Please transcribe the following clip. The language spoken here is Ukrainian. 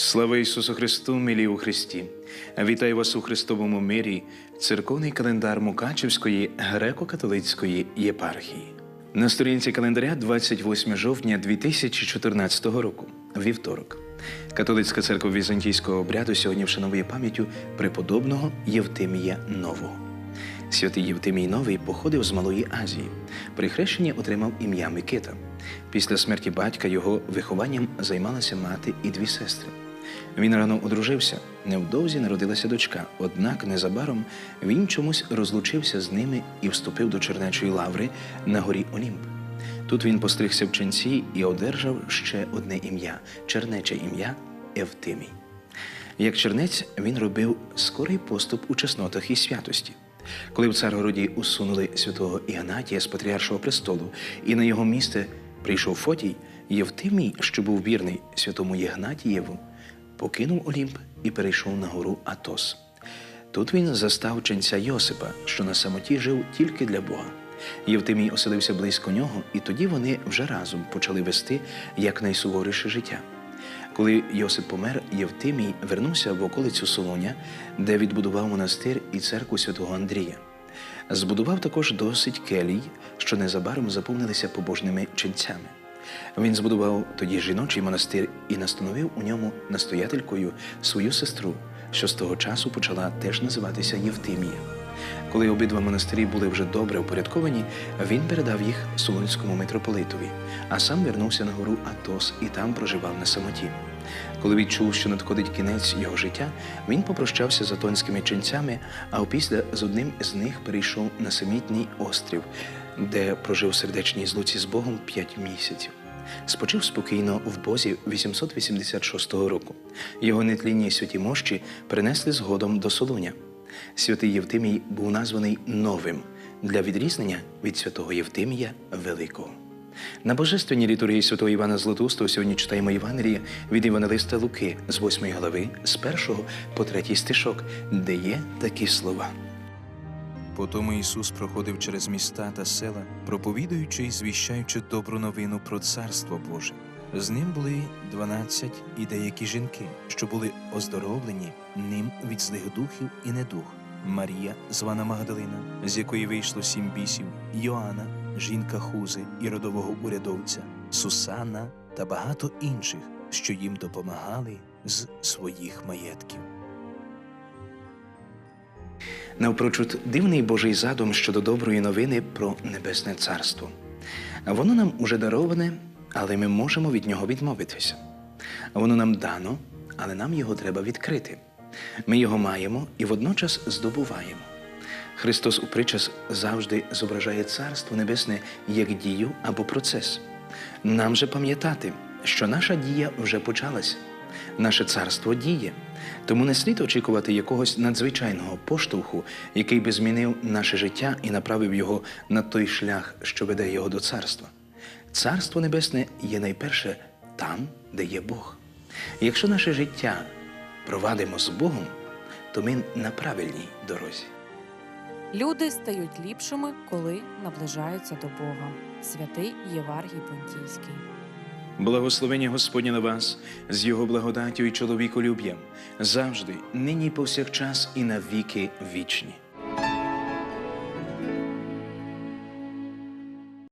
Слава Ісусу Христу, милі у Христі! Вітаю вас у Христовому мирі, церковний календар Мукачівської греко-католицької єпархії. На сторінці календаря 28 жовтня 2014 року, вівторок. Католицька церква візантійського обряду сьогодні вшановує пам'яттю преподобного Євтимія Нового. Святий Євтимій Новий походив з Малої Азії. При хрещенні отримав ім'я Микита. Після смерті батька його вихованням займалася мати і дві сестри. Він рано одружився, невдовзі народилася дочка, однак незабаром він чомусь розлучився з ними і вступив до Чернечої лаври на горі Олімп. Тут він постригся в ченці і одержав ще одне ім'я чернече ім'я Евтимій. Як чернець він робив скорий поступ у чеснотах і святості. Коли в Царгороді усунули святого Іанатія з патріаршого престолу, і на його місце прийшов Фотій, Євтимій, що був вірний святому Єгнатієву, покинув Олімп і перейшов на гору Атос. Тут він застав ченця Йосипа, що на самоті жив тільки для Бога. Євтимій оселився близько нього, і тоді вони вже разом почали вести якнайсуворіше життя. Коли Йосип помер, Євтимій вернувся в околицю Солоня, де відбудував монастир і церкву святого Андрія. Збудував також досить келій, що незабаром заповнилися побожними ченцями. Він збудував тоді жіночий монастир і настановив у ньому настоятелькою свою сестру, що з того часу почала теж називатися Євтимія. Коли обидва монастирі були вже добре упорядковані, він передав їх Солонському митрополитові, а сам вернувся на гору Атос і там проживав на самоті. Коли відчув, що надходить кінець його життя, він попрощався з атонськими ченцями, а опісля з одним з них перейшов на самітній острів, де прожив сердечній злуці з Богом п'ять місяців. Спочив спокійно в Бозі 886 року. Його нетлінні святі мощі принесли згодом до Солуня. Святий Євтимій був названий новим для відрізнення від святого Євтимія Великого. На божественній літургії святого Івана Златоустого сьогодні читаємо Євангеліє від Івангелиста Луки з 8 глави, з 1 по 3 стишок, де є такі слова. Потому Ісус проходив через міста та села, проповідуючи і звіщаючи добру новину про Царство Боже. З ним були дванадцять і деякі жінки, що були оздоровлені ним від злих духів і недух. Марія, звана Магдалина, з якої вийшло сім бісів, Йоанна, жінка Хузи і родового урядовця, Сусанна та багато інших, що їм допомагали з своїх маєтків. Навпрочуд дивний Божий задум щодо доброї новини про Небесне Царство. Воно нам уже дароване, але ми можемо від нього відмовитися. Воно нам дано, але нам його треба відкрити. Ми його маємо і водночас здобуваємо. Христос у причас завжди зображає Царство Небесне як дію або процес. Нам же пам'ятати, що наша дія вже почалась. Наше царство діє, тому не слід очікувати якогось надзвичайного поштовху, який би змінив наше життя і направив його на той шлях, що веде його до царства. Царство Небесне є найперше там, де є Бог. Якщо наше життя провадимо з Богом, то ми на правильній дорозі. Люди стають ліпшими, коли наближаються до Бога. Святий Єваргій Понтійський. Благословення Господні на вас з Його благодаттю і чоловіколюб'ям завжди, нині повсякчас і навіки вічні.